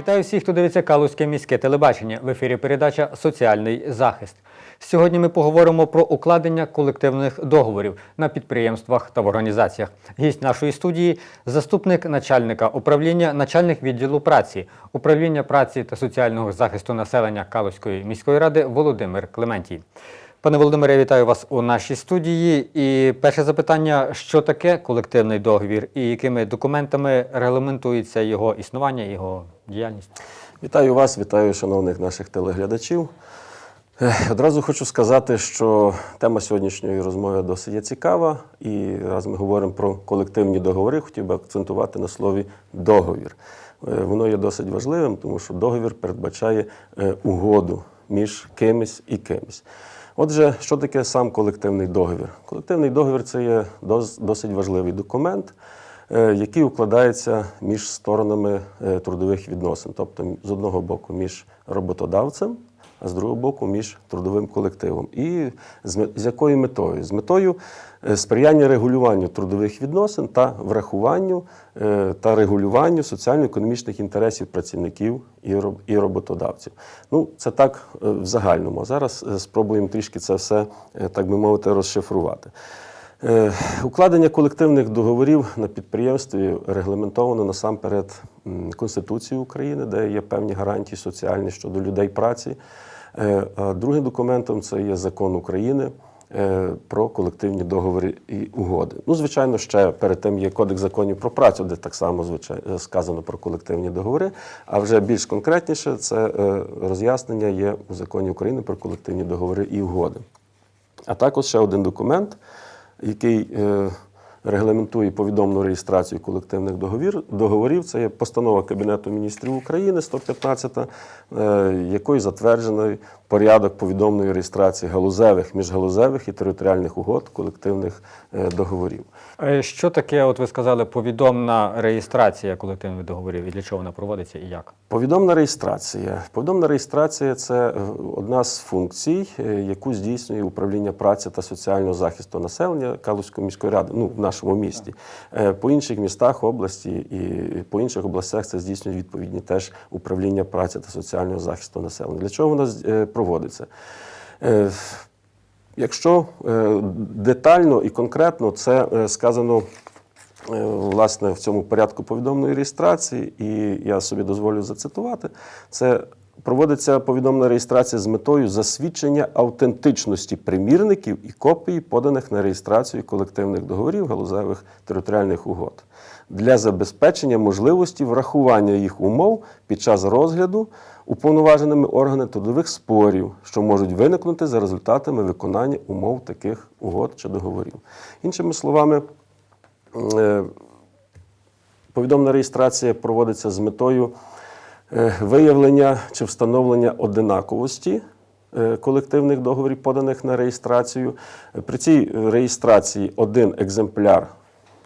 Вітаю всіх, хто дивиться Калузьке міське телебачення. В ефірі передача Соціальний захист. Сьогодні ми поговоримо про укладення колективних договорів на підприємствах та в організаціях. Гість нашої студії заступник начальника управління начальник відділу праці, управління праці та соціального захисту населення Калузької міської ради Володимир Клементій. Пане Володимире, я вітаю вас у нашій студії. І перше запитання: що таке колективний договір і якими документами регламентується його існування, його діяльність? Вітаю вас, вітаю шановних наших телеглядачів. Одразу хочу сказати, що тема сьогоднішньої розмови досить є цікава, і раз ми говоримо про колективні договори, хотів би акцентувати на слові договір. Е, Воно є досить важливим, тому що договір передбачає е, угоду між кимось і кимось. Отже, що таке сам колективний договір? Колективний договір це є досить важливий документ, е, який укладається між сторонами е, трудових відносин, тобто з одного боку між роботодавцем, а з другого боку між трудовим колективом. І з, якою метою? З метою сприяння регулюванню трудових відносин та врахуванню е, та регулюванню соціально-економічних інтересів працівників і роботодавців. Ну, це так е, в загальному. Зараз е, спробуємо трішки це все, е, так би мовити, розшифрувати. Е, Укладення колективних договорів на підприємстві регламентовано насамперед Конституцією України, де є певні гарантії соціальні щодо людей праці. Е, А другим документом це є закон України е, про колективні договори і угоди. Ну, звичайно, ще перед тим є Кодекс законів про працю, де так само звичайно сказано про колективні договори. А вже більш конкретніше це е, роз'яснення є у законі України про колективні договори і угоди. А також ще один документ, який е, регламентує повідомлену реєстрацію колективних договір, договорів. Це є постанова Кабінету міністрів України 115, е, якою затверджений порядок повідомленої реєстрації галузевих, міжгалузевих і територіальних угод колективних е, договорів. Е, Що таке, от ви сказали, повідомна реєстрація колективних договорів і для чого вона проводиться і як? Повідомна реєстрація. Повідомна реєстрація це одна з функцій, яку здійснює управління праці та соціального захисту населення Калузької міської ради, ну в нашому місті. Е, По інших містах області і по інших областях це здійснює відповідні теж управління праці та соціального захисту населення. Для чого вона е, проводиться? Е, Якщо детально і конкретно це сказано власне в цьому порядку повідомної реєстрації, і я собі дозволю зацитувати, це проводиться повідомна реєстрація з метою засвідчення автентичності примірників і копії поданих на реєстрацію колективних договорів галузевих територіальних угод для забезпечення можливості врахування їх умов під час розгляду уповноваженими органами трудових спорів, що можуть виникнути за результатами виконання умов таких угод чи договорів. Іншими словами, е, повідомна реєстрація проводиться з метою виявлення чи встановлення одинаковості е, колективних договорів, поданих на реєстрацію. При цій реєстрації один екземпляр.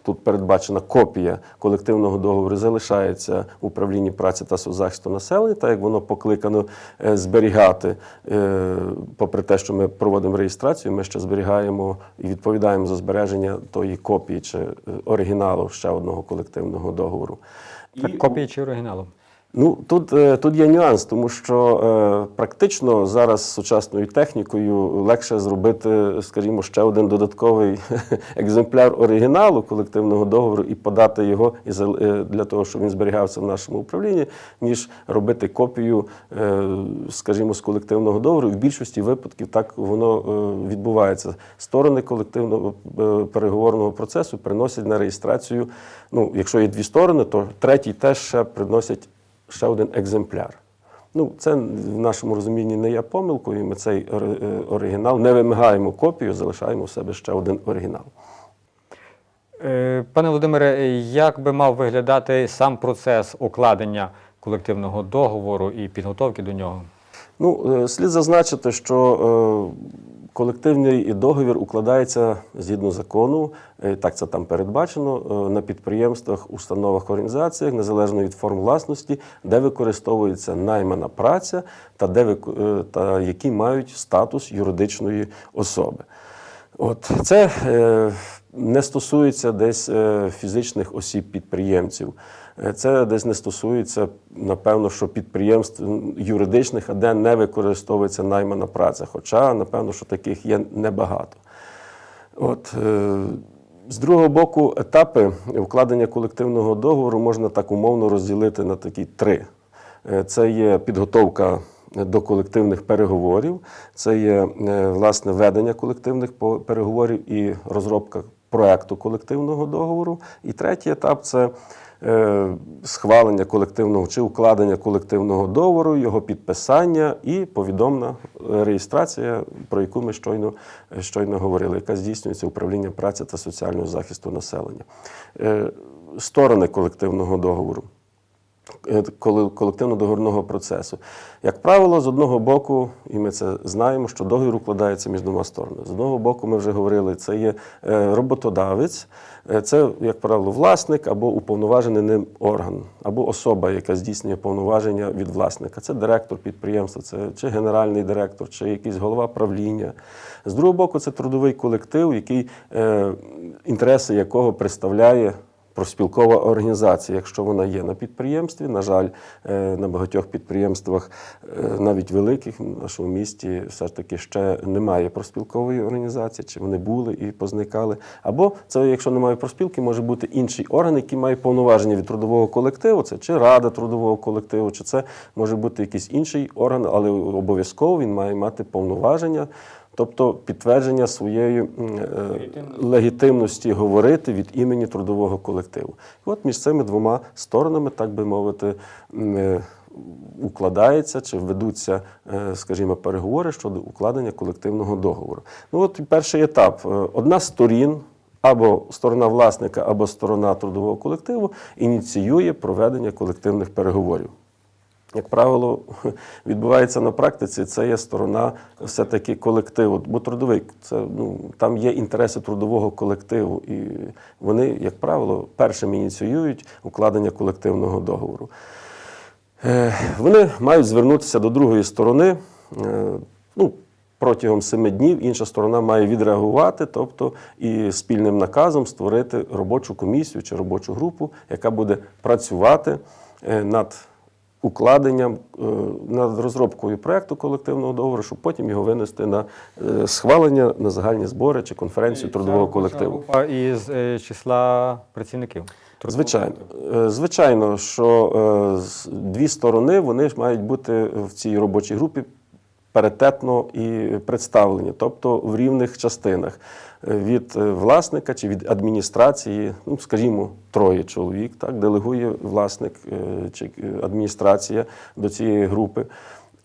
Тут передбачена копія колективного договору залишається в управлінні праці та соцзахисту населення, так як воно покликано е, зберігати, е, попри те, що ми проводимо реєстрацію, ми ще зберігаємо і відповідаємо за збереження тої копії чи е, оригіналу ще одного колективного договору. Це копії чи оригіналу? Ну тут, е, тут є нюанс, тому що е, практично зараз сучасною технікою легше зробити, скажімо, ще один додатковий екземпляр оригіналу колективного договору і подати його е, для того, щоб він зберігався в нашому управлінні, ніж робити копію, скажімо, з колективного договору. В більшості випадків так воно відбувається. Сторони колективного переговорного процесу приносять на реєстрацію. Ну, якщо є дві сторони, то третій теж ще приносять ще один екземпляр. Ну, це в нашому розумінні не є помилкою. Ми цей е, оригінал не вимагаємо копію, залишаємо в себе ще один оригінал. Е, Пане Володимире, як би мав виглядати сам процес укладення колективного договору і підготовки до нього? Ну, е, слід зазначити, що е, колективний договір укладається згідно закону, е, так це там передбачено, е, на підприємствах, установах, організаціях, незалежно від форм власності, де використовується наймана праця та, де, е, та які мають статус юридичної особи. От це не стосується десь фізичних осіб-підприємців. Е, Це десь не стосується, напевно, що підприємств юридичних, а де не використовується наймана праця. Хоча, напевно, що таких є небагато. От, е, з другого боку, етапи укладення колективного договору можна так умовно розділити на такі три. Е, Це є підготовка до колективних переговорів, це є е, власне ведення колективних переговорів і розробка проекту колективного договору. І третій етап це е, схвалення колективного чи укладення колективного договору, його підписання і повідомна е, реєстрація, про яку ми щойно, щойно говорили, яка здійснюється управлінням праці та соціального захисту населення. Е, Сторони колективного договору е, колективно-договорного процесу. Як правило, з одного боку, і ми це знаємо, що договір укладається між двома сторонами. З одного боку, ми вже говорили, це є е, роботодавець, е, це, як правило, власник або уповноважений ним орган, або особа, яка здійснює повноваження від власника. Це директор підприємства, це чи генеральний директор, чи якийсь голова правління. З другого боку, це трудовий колектив, який, інтереси якого представляє профспілкова організація, якщо вона є на підприємстві. На жаль, е, на багатьох підприємствах, е, навіть великих в нашому місті, все ж таки ще немає профспілкової організації, чи вони були і позникали. Або це, якщо немає профспілки, може бути інший орган, який має повноваження від трудового колективу, це чи рада трудового колективу, чи це може бути якийсь інший орган, але обов'язково він має мати повноваження. Тобто підтвердження своєї е, легітимності говорити від імені трудового колективу. І от між цими двома сторонами, так би мовити, е, укладається чи ведуться, е, скажімо, переговори щодо укладення колективного договору. Ну от перший етап. Одна з сторін. Або сторона власника, або сторона трудового колективу ініціює проведення колективних переговорів. Як правило, відбувається на практиці, це є сторона все-таки колективу. Бо трудовий це ну там є інтереси трудового колективу, і вони, як правило, першим ініціюють укладення колективного договору. Е, Вони мають звернутися до другої сторони. е, Ну, протягом семи днів інша сторона має відреагувати, тобто і спільним наказом створити робочу комісію чи робочу групу, яка буде працювати е, над укладенням, е, над розробкою проекту колективного договору, щоб потім його винести на е, схвалення на загальні збори чи конференцію трудового колективу. Група із е, числа працівників. Звичайно, звичайно, що з- дві сторони вони ж мають бути в цій робочій групі паритетно і представлені, тобто в рівних частинах від е, власника чи від адміністрації, ну скажімо, троє чоловік, так делегує власник е, чи е, адміністрація до цієї групи,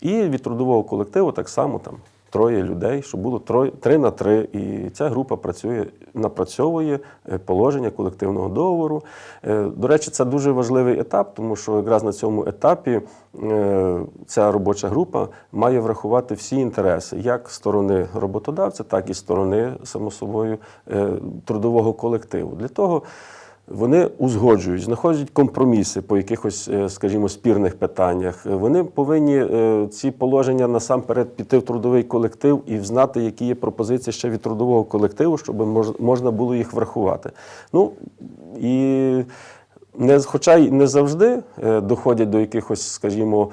і від трудового колективу так само там. Троє людей, щоб було троє, три на три. І ця група працює, напрацьовує е, положення колективного договору. Е, До речі, це дуже важливий етап, тому що якраз на цьому етапі е, ця робоча група має врахувати всі інтереси, як сторони роботодавця, так і сторони, само собою, трудового колективу. Для того вони узгоджують, знаходять компроміси по якихось, е, скажімо, спірних питаннях. Е, Вони повинні е, ці положення насамперед піти в трудовий колектив і знати, які є пропозиції ще від трудового колективу, щоб можна було їх врахувати. Ну і не, хоча й не завжди доходять до якихось, скажімо,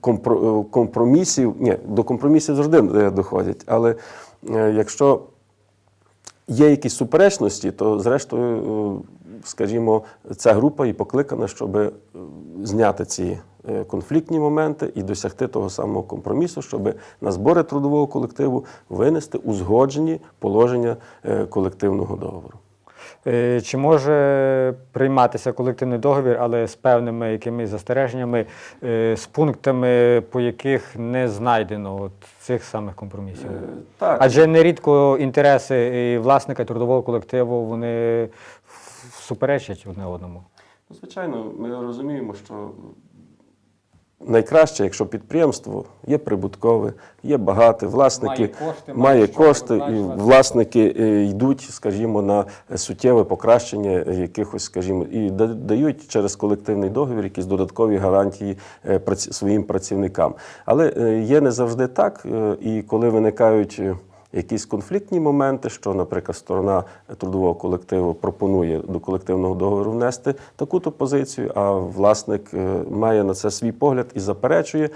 компро- компромісів. Ні, до компромісів завжди доходять. Але якщо є якісь суперечності, то зрештою, е, скажімо, ця група і покликана, щоб е, зняти ці е, конфліктні моменти і досягти того самого компромісу, щоб на збори трудового колективу винести узгоджені положення колективного договору. Е, Чи може прийматися колективний договір, але з певними якимись застереженнями, е, з пунктами, по яких не знайдено от цих самих компромісів? Так, Адже нерідко інтереси і власника і трудового колективу вони суперечать одне одному. Ну, Звичайно, ми розуміємо, що найкраще, якщо підприємство є прибуткове, є багате, власники Має кошти, має кошти, і власники е, йдуть, скажімо, на суттєве покращення якихось, скажімо, і дають через колективний договір якісь додаткові гарантії е, своїм працівникам. Але е, є не завжди так, і коли виникають. Якісь конфліктні моменти, що, наприклад, сторона трудового колективу пропонує до колективного договору внести таку-то позицію, а власник е, має на це свій погляд і заперечує,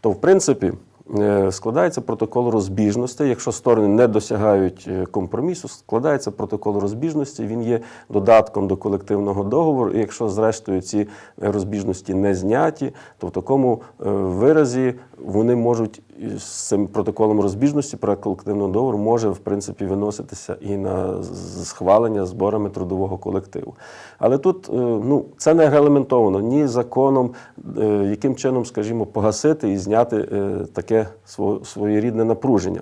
то в принципі. Е, Складається протокол розбіжності. Якщо сторони не досягають е, компромісу, складається протокол розбіжності. Він є додатком до колективного договору. І якщо, зрештою, ці розбіжності не зняті, то в такому виразі вони можуть із цим протоколом розбіжності проект колективного договору може в принципі виноситися і на схвалення зборами трудового колективу. Але тут е, ну, це не регламентовано ні законом, е, яким чином, скажімо, погасити і зняти е, таке сво- своєрідне напруження.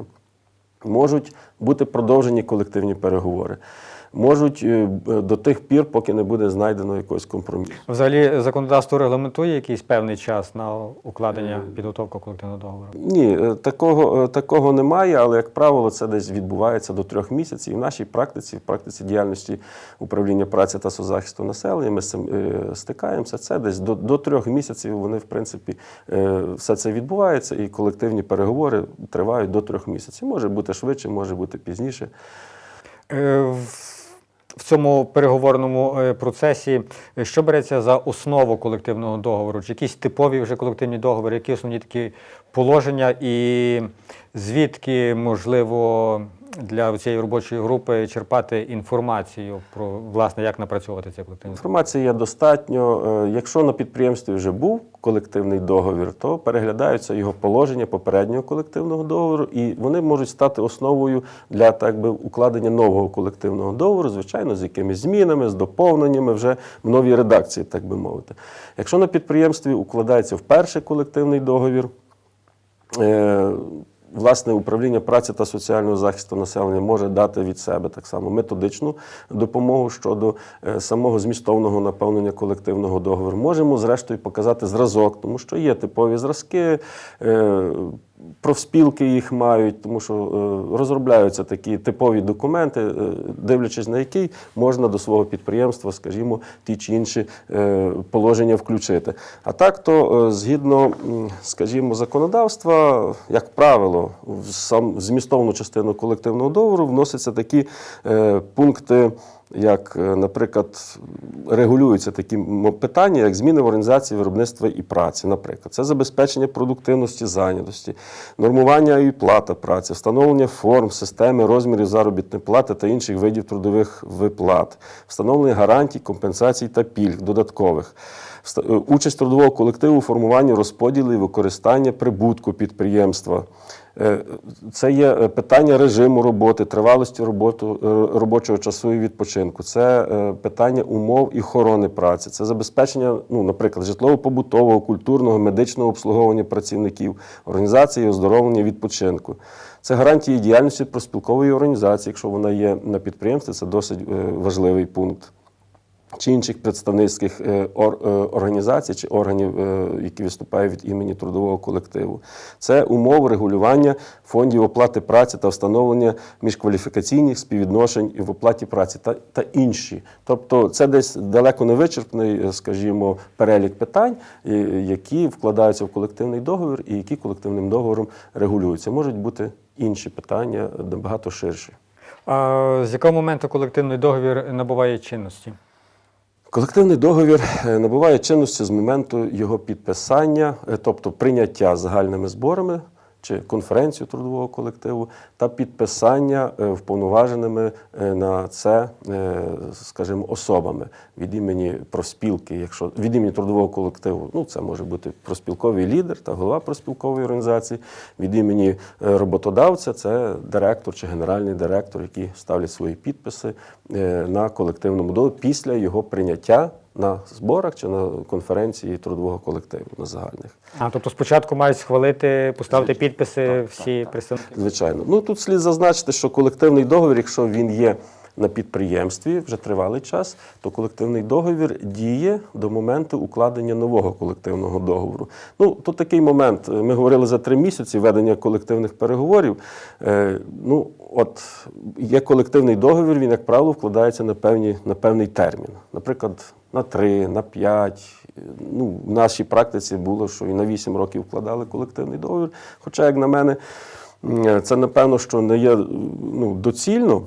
Можуть бути продовжені колективні переговори. Можуть е, до тих пір, поки не буде знайдено якогось компромісу. Взагалі, законодавство регламентує якийсь певний час на укладення підготовку колективного договору. Ні, е, такого, е, такого немає, але, як правило, це десь відбувається до трьох місяців. І в нашій практиці, в практиці діяльності управління праці та соцзахисту населення, ми з цим е, стикаємося. Це десь до, до трьох місяців вони, в принципі, е, все це відбувається, і колективні переговори тривають до трьох місяців. Може бути швидше, може бути пізніше. Е, в- цьому переговорному е, процесі е, що береться за основу колективного договору? Чи якісь типові вже колективні договори, які основні такі положення, і звідки можливо для цієї робочої групи черпати інформацію про власне як напрацьовувати цей колективний договор? Інформації є достатньо. Е, Якщо на підприємстві вже був колективний договір, то переглядаються його положення попереднього колективного договору, і вони можуть стати основою для так би укладення нового колективного договору, звичайно, з якимись змінами, з доповненнями вже в новій редакції, так би мовити. Якщо на підприємстві укладається вперше колективний договір, Е, Власне, управління праці та соціального захисту населення може дати від себе так само методичну допомогу щодо е, самого змістовного наповнення колективного договору. Можемо, зрештою, показати зразок, тому що є типові зразки, е, профспілки їх мають, тому що е, розробляються такі типові документи, е, дивлячись на які можна до свого підприємства, скажімо, ті чи інші е, положення включити. А так, то згідно, скажімо, законодавства, як правило, в сам змістовну частину колективного договору вносяться такі пункти. Як, е, наприклад, регулюються такі питання, як зміни в організації виробництва і праці, наприклад, це забезпечення продуктивності зайнятості, нормування і плата праці, встановлення форм, системи, розмірів заробітної плати та інших видів трудових виплат, встановлення гарантій, компенсацій та пільг додаткових. Е, Участь трудового колективу у формуванні розподілу і використання прибутку підприємства. Е, Це є е, питання режиму роботи, тривалості роботу, е, робочого часу і відпочинку. Це питання умов і охорони праці. Це забезпечення, ну, наприклад, житлово-побутового, культурного, медичного обслуговування працівників, організації оздоровлення відпочинку. Це гарантії діяльності проспілкової організації, якщо вона є на підприємстві, це досить важливий пункт чи інших представницьких е, е, організацій чи органів, е, які виступають від імені трудового колективу. Це умови регулювання фондів оплати праці та встановлення міжкваліфікаційних співвідношень в оплаті праці та, та інші. Тобто це десь далеко не вичерпний, скажімо, перелік питань, які вкладаються в колективний договір і які колективним договором регулюються. Можуть бути інші питання набагато ширші. А з якого моменту колективний договір набуває чинності? Колективний договір е, набуває чинності з моменту його підписання, е, тобто прийняття загальними зборами чи конференцію трудового колективу та підписання е, вповноваженими е, на це, е, скажімо, особами від імені профспілки, якщо від імені трудового колективу, ну це може бути проспілковий лідер та голова проспілкової організації, від імені роботодавця, це директор чи генеральний директор, які ставлять свої підписи на колективному договорі після його прийняття на зборах чи на конференції трудового колективу на загальних. А тобто спочатку мають схвалити, поставити підписи всі представники. Звичайно. Ну тут слід зазначити, що колективний договір, якщо він є на підприємстві вже тривалий час, то колективний договір діє до моменту укладення нового колективного договору. Ну тут такий момент. Ми говорили за три місяці ведення колективних переговорів. Е, ну, от є колективний договір, він, як правило, вкладається на певні на певний термін. Наприклад, на три, на п'ять. Ну, в нашій практиці було, що і на вісім років вкладали колективний договір. Хоча, як на мене, це напевно, що не є ну, доцільно.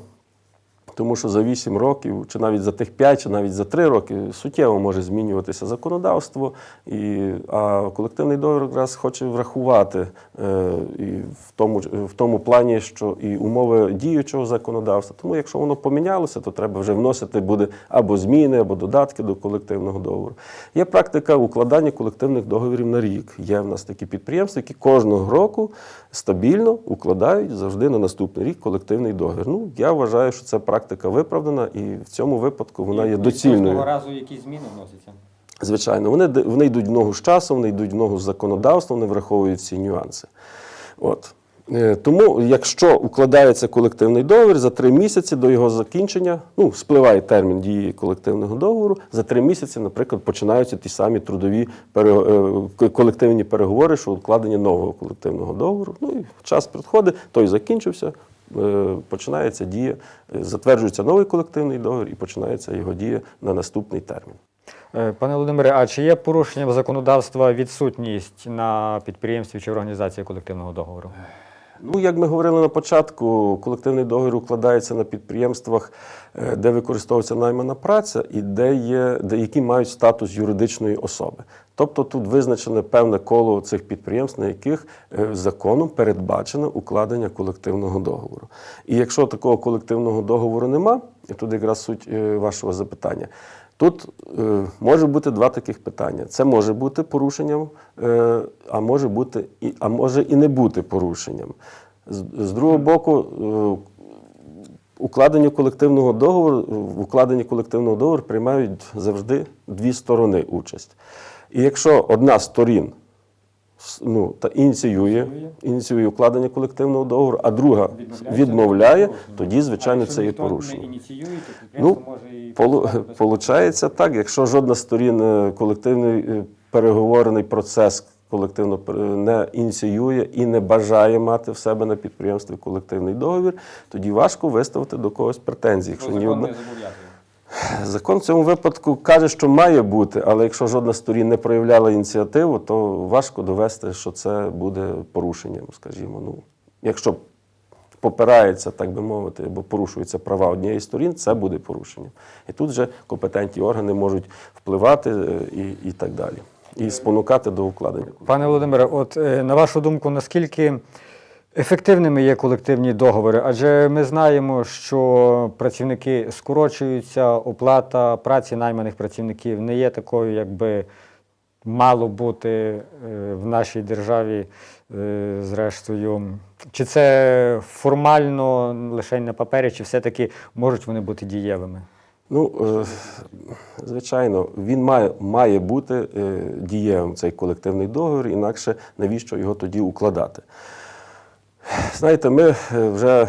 Тому що за 8 років, чи навіть за тих 5, чи навіть за 3 роки суттєво може змінюватися законодавство, і, а колективний договір якраз хоче врахувати е, і в, тому, в тому плані, що і умови діючого законодавства. Тому якщо воно помінялося, то треба вже вносити буде або зміни, або додатки до колективного договору. Є практика укладання колективних договорів на рік. Є в нас такі підприємства, які кожного року стабільно укладають завжди на наступний рік колективний договір. Ну, я вважаю, що це практика виправдана, і в цьому випадку вона є доцільною. разу якісь зміни вносяться. Звичайно, вони, вони йдуть в ногу з часом, вони йдуть в ногу з законодавством, вони враховують ці нюанси. От. Е, Тому, якщо укладається колективний договір за три місяці до його закінчення, ну, спливає термін дії колективного договору, за три місяці, наприклад, починаються ті самі трудові е, колективні переговори, що укладення нового колективного договору. Ну і час підходить, той закінчився, починається дія, е, затверджується новий колективний договір і починається його дія на наступний термін. Е, Пане Володимире, а чи є порушенням законодавства відсутність на підприємстві чи організації колективного договору? Ну, як ми говорили на початку, колективний договір укладається на підприємствах, е, де використовується наймана праця і де є, де, які мають статус юридичної особи. Тобто тут визначене певне коло цих підприємств, на яких е, законом передбачено укладення колективного договору. І якщо такого колективного договору нема, і тут якраз суть е, вашого запитання. Тут е, може бути два таких питання. Це може бути порушенням, е, а може бути і, а може і не бути порушенням. З, з другого боку, е, укладення колективного договору, в укладенні колективного договору приймають завжди дві сторони участь. І якщо одна з сторін ну, та ініціює, ініціює укладення колективного договору, а друга відмовляє, тоді, звичайно, це є порушення. Ну, полу- Получається так, якщо жодна з сторін е, колективний е, переговорений процес колективно пер- не ініціює і не бажає мати в себе на підприємстві колективний договір, тоді важко виставити до когось претензії. Якщо ні одна... Закон в цьому випадку каже, що має бути, але якщо жодна з сторін не проявляла ініціативу, то важко довести, що це буде порушенням, скажімо. Ну, якщо попирається, так би мовити, або порушуються права однієї сторін, це буде порушенням. І тут вже компетентні органи можуть впливати е, і, і так далі. І спонукати до укладення. Пане Володимире, от е, на вашу думку, наскільки ефективними є колективні договори? Адже ми знаємо, що працівники скорочуються, оплата праці найманих працівників не є такою, якби мало бути е, в нашій державі, е, зрештою. Чи це формально лише на папері, чи все-таки можуть вони бути дієвими? Ну, е, звичайно, він має, має бути дієвим цей колективний договір, інакше навіщо його тоді укладати? Знаєте, ми е, вже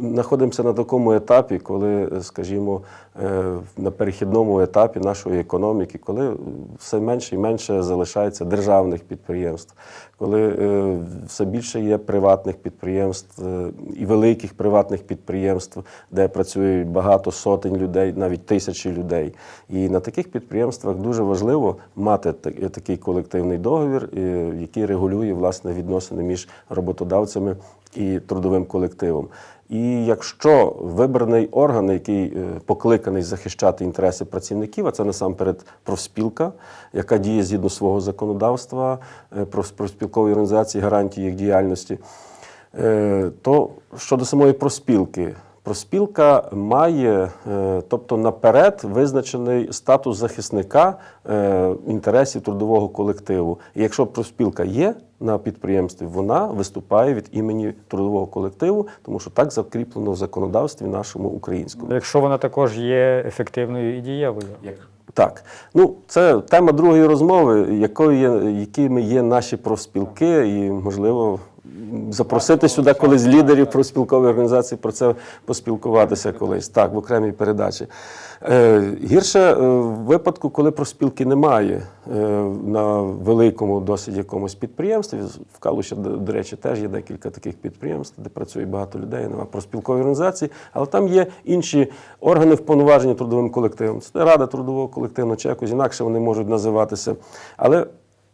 знаходимося на такому етапі, коли, скажімо, е, на перехідному етапі нашої економіки, коли все менше і менше залишається державних підприємств, коли е, все більше є приватних підприємств е, і великих приватних підприємств, де працює багато сотень людей, навіть тисячі людей. І на таких підприємствах дуже важливо мати такий колективний договір, який регулює власне відносини між роботодавцями і трудовим колективом. І якщо вибраний орган, який е, покликаний захищати інтереси працівників, а це насамперед профспілка, яка діє згідно свого законодавства, е, профспілкової організації гарантії їх діяльності, е, то щодо самої профспілки, Проспілка має, е, тобто наперед визначений статус захисника е, інтересів трудового колективу. І якщо проспілка є на підприємстві, вона виступає від імені трудового колективу, тому що так закріплено в законодавстві нашому українському. Якщо вона також є ефективною і дієвою. як Так, ну це тема другої розмови, якою є, якими є наші профспілки, і можливо запросити сюди колись лідерів профспілкової організації про це поспілкуватися колись. Так, в окремій передачі. Е, гірше е, в випадку, коли профспілки немає е, на великому досить якомусь підприємстві. В Калуші, до, до речі, теж є декілька таких підприємств, де працює багато людей, немає профспілкової організації, але там є інші органи вповноваження трудовим колективом. Це рада трудового колективу, чи якось інакше вони можуть називатися. Але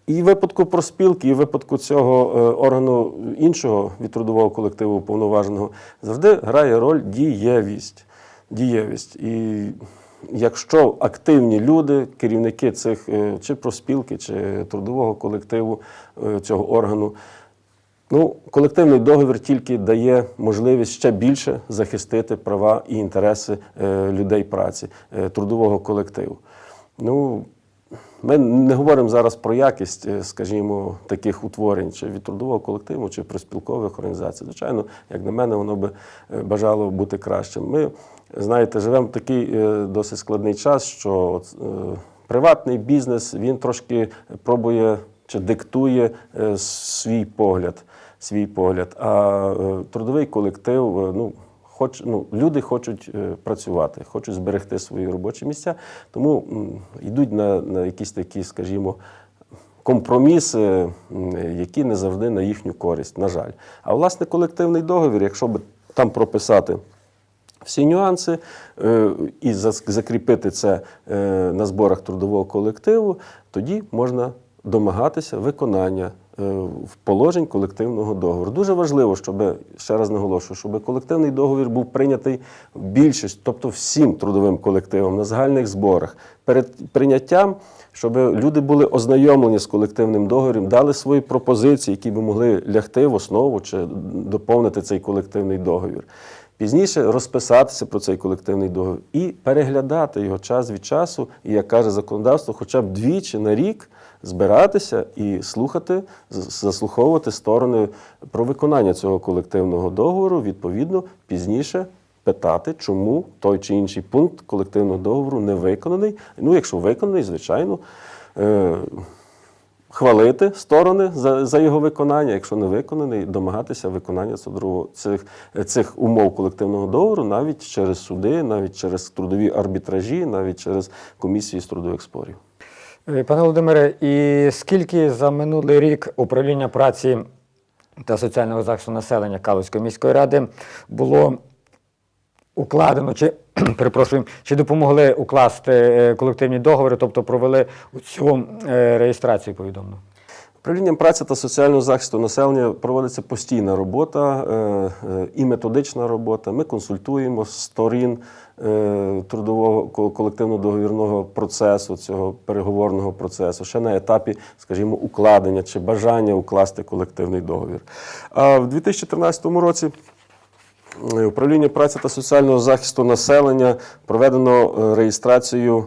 І в випадку проспілки, і в випадку цього е, органу іншого від трудового колективу повноваженого завжди грає роль дієвість. Дієвість. І якщо активні люди, керівники цих е, чи проспілки, чи трудового колективу е, цього органу, Ну, колективний договір тільки дає можливість ще більше захистити права і інтереси людей праці, трудового колективу. Ну, ми не говоримо зараз про якість, е, скажімо, таких утворень, чи від трудового колективу, чи проспілкових організацій. Звичайно, як на мене, воно би е, бажало бути кращим. Ми, знаєте, живемо в такий е, досить складний час, що от, приватний бізнес він трошки пробує чи диктує свій погляд. Свій погляд. А трудовий колектив, ну, хоч, ну, люди хочуть е, працювати, хочуть зберегти свої робочі місця, тому йдуть на, на якісь такі, скажімо, компроміси, які не завжди на їхню користь, на жаль. А власне колективний договір, якщо б там прописати всі нюанси е, і закріпити це е, на зборах трудового колективу, тоді можна домагатися виконання в положень колективного договору. Дуже важливо, щоб ще раз наголошую, щоб колективний договір був прийнятий більшість, тобто всім трудовим колективом на загальних зборах. Перед прийняттям, щоб люди були ознайомлені з колективним договором, дали свої пропозиції, які би могли лягти в основу чи доповнити цей колективний договір. Пізніше розписатися про цей колективний договір і переглядати його час від часу, і як каже законодавство, хоча б двічі на рік збиратися і слухати, заслуховувати сторони про виконання цього колективного договору, відповідно, пізніше питати, чому той чи інший пункт колективного договору не виконаний. Ну, якщо виконаний, звичайно. Е- хвалити сторони за, за його виконання, якщо не виконаний, домагатися виконання цих, цих умов колективного договору навіть через суди, навіть через трудові арбітражі, навіть через комісії з трудових спорів. Е, Пане Володимире, і скільки за минулий рік управління праці та соціального захисту населення Калузької міської ради було укладено, чи перепрошую, чи допомогли укласти е, колективні договори, тобто провели цю е, реєстрацію повідомлену? Управлінням праці та соціального захисту населення проводиться постійна робота і методична робота. Ми консультуємо сторін трудового колективно-договірного процесу, цього переговорного процесу, ще на етапі, скажімо, укладення чи бажання укласти колективний договір. А в 2013 році Е, Управління праці та соціального захисту населення проведено е, реєстрацію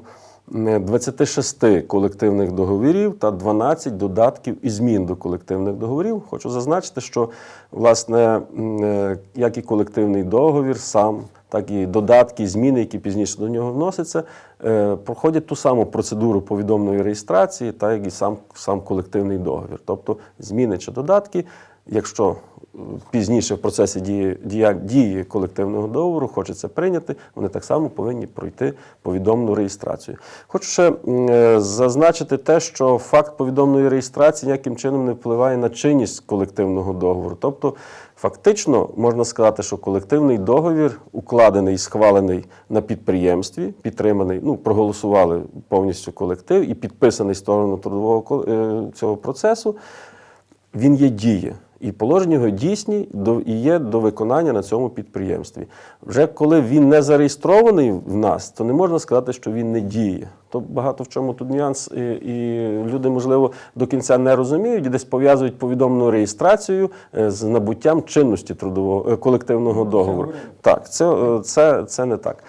е, 26 колективних договірів та 12 додатків і змін до колективних договорів. Хочу зазначити, що власне е, як і колективний договір сам, так і додатки, зміни, які пізніше до нього вносяться, е, проходять ту саму процедуру повідомної реєстрації, так як і сам, сам колективний договір. Тобто зміни чи додатки, якщо е, пізніше в процесі дії, дія, дії колективного договору хочеться прийняти, вони так само повинні пройти повідомну реєстрацію. Хочу ще е, зазначити те, що факт повідомної реєстрації ніяким чином не впливає на чинність колективного договору. Тобто, фактично можна сказати, що колективний договір укладений і схвалений на підприємстві, підтриманий, ну проголосували повністю колектив і підписаний стороною трудового е, цього процесу він є діє. І положення його дійсні і є до виконання на цьому підприємстві. Вже коли він не зареєстрований в нас, то не можна сказати, що він не діє. То багато в чому тут нюанс, і, і люди, можливо, до кінця не розуміють і десь пов'язують повідомлену реєстрацію е, з набуттям чинності трудового е, колективного договору. Так, це, е, це, це не так.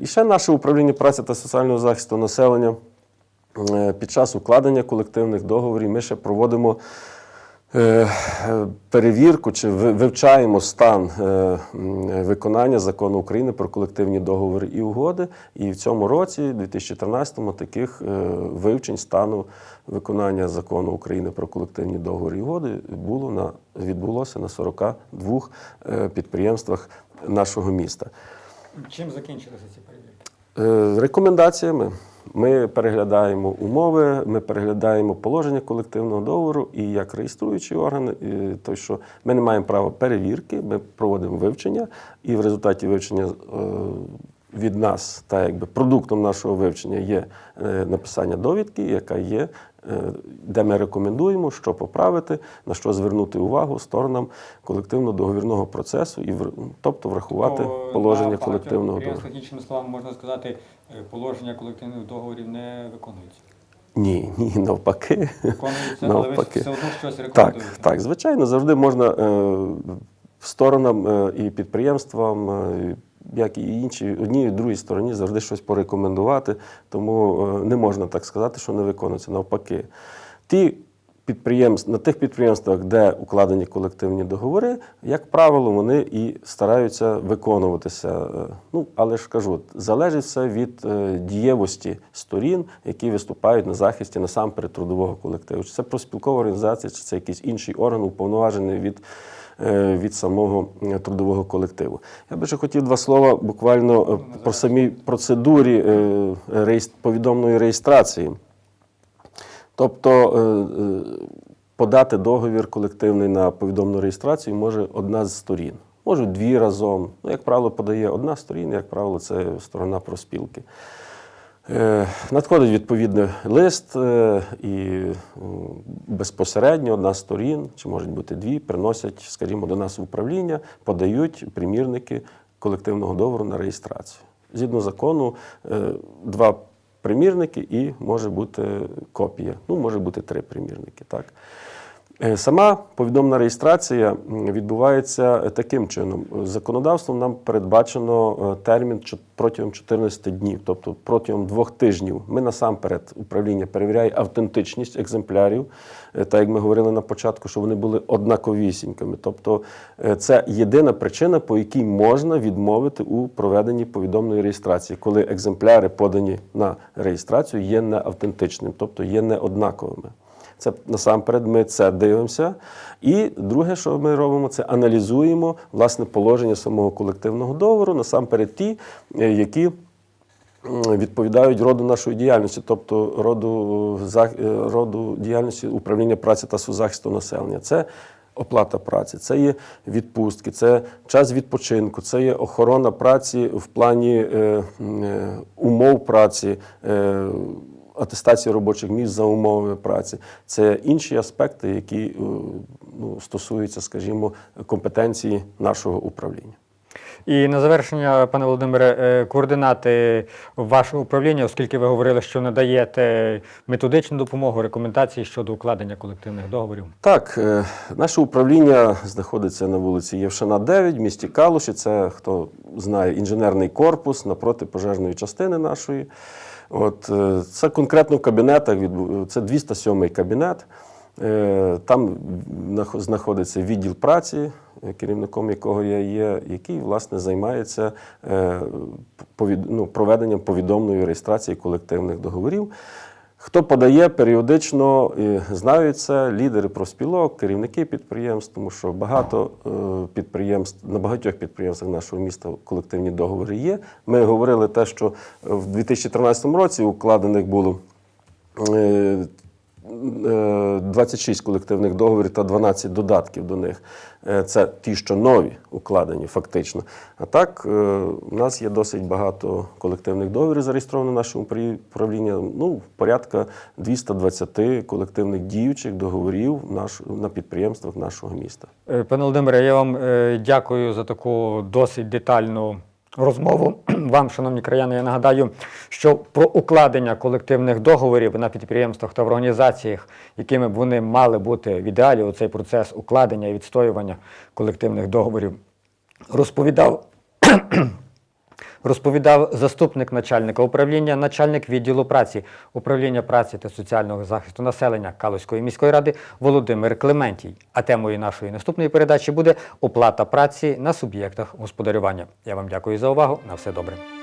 І ще наше управління праці та соціального захисту населення під час укладення колективних договорів ми ще проводимо перевірку чи вивчаємо стан е, виконання закону України про колективні договори і угоди. І в цьому році, 2013-му, таких е, вивчень стану виконання закону України про колективні договори і угоди було на відбулося на 42 е, підприємствах нашого міста. Чим закінчилися ці перевірки? Е, Рекомендаціями. Ми переглядаємо умови, ми переглядаємо положення колективного договору і як реєструючий орган, то що ми не маємо права перевірки, ми проводимо вивчення, і в результаті вивчення е, від нас, та якби продуктом нашого вивчення є е, написання довідки, яка є, де ми рекомендуємо, що поправити, на що звернути увагу сторонам колективно-договірного процесу, і тобто врахувати То положення багатьох колективного договору. Іншими словами, можна сказати, е, положення колективних договорів не виконуються. Ні, ні, навпаки. Виконуються, але ви Навпаки. все одно щось Так, так, звичайно, завжди можна е, сторонам е, і підприємствам, е, як і інші, одній і другій стороні завжди щось порекомендувати. Тому е, не можна так сказати, що не виконується. Навпаки, ті підприємств, на тих підприємствах, де укладені колективні договори, як правило, вони і стараються виконуватися. Е, Ну, але ж кажу, залежить все від е, дієвості сторін, які виступають на захисті насамперед трудового колективу. Чи це проспілкова організація, чи це якийсь інший орган, уповноважений від, від самого е, трудового колективу. Я би ще хотів два слова буквально е, про самій процедурі е, повідомної реєстрації. Тобто е, е, подати договір колективний на повідомну реєстрацію може одна з сторін. Може, дві разом. Ну, як правило, подає одна сторона, як правило, це сторона профспілки. Е, Надходить відповідний лист, е, і безпосередньо одна з сторін, чи можуть бути дві, приносять, скажімо, до нас в управління, подають примірники колективного договору на реєстрацію. Згідно закону, е, два примірники і може бути копія. Ну, може бути три примірники. Так. Е, Сама повідомна реєстрація відбувається е, таким чином. Законодавством нам передбачено е, термін протягом 14 днів, тобто протягом двох тижнів. Ми насамперед управління перевіряє автентичність екземплярів, так як ми говорили на початку, що вони були однаковісінькими. Тобто це єдина причина, по якій можна відмовити у проведенні повідомної реєстрації, коли екземпляри, подані на реєстрацію, є неавтентичними, тобто є неоднаковими. Це насамперед ми це дивимося. І друге, що ми робимо, це аналізуємо власне положення самого колективного договору, насамперед ті, е, які відповідають роду нашої діяльності, тобто роду, е, роду діяльності управління праці та соцзахисту населення. Це оплата праці, це є відпустки, це час відпочинку, це є охорона праці в плані е, е, умов праці. Е, атестації робочих місць за умовами праці. Це інші аспекти, які е, ну, стосуються, скажімо, компетенції нашого управління. І на завершення, пане Володимире, е, координати вашого управління, оскільки ви говорили, що надаєте методичну допомогу, рекомендації щодо укладення колективних договорів. Так, е, наше управління знаходиться на вулиці Євшина 9 в місті Калуші. Це хто знає інженерний корпус напроти пожежної частини нашої. От, е, це конкретно в кабінетах, це 207 кабінет. Е, Там знаходиться відділ праці, е, керівником якого я є, який власне займається ну, проведенням повідомної реєстрації колективних договорів. Хто подає періодично, знаються лідери профспілок, керівники підприємств, тому що багато е, підприємств на багатьох підприємствах нашого міста колективні договори є. Ми говорили те, що в 2013 році укладених було. Е, е, 26 колективних договорів та 12 додатків до них. Е, Це ті, що нові укладені, фактично. А так, е, у нас є досить багато колективних договорів зареєстровано в нашому управлінні. Ну, порядка 220 колективних діючих договорів наш, на підприємствах нашого міста. Пане Володимире, я вам дякую за таку досить детальну розмову. Вам, шановні краяни, я нагадаю, що про укладення колективних договорів на підприємствах та в організаціях, якими б вони мали бути в ідеалі, у цей процес укладення і відстоювання колективних договорів, розповідав Розповідав заступник начальника управління, начальник відділу праці, управління праці та соціального захисту населення Калузької міської ради Володимир Клементій. А темою нашої наступної передачі буде оплата праці на суб'єктах господарювання. Я вам дякую за увагу. На все добре.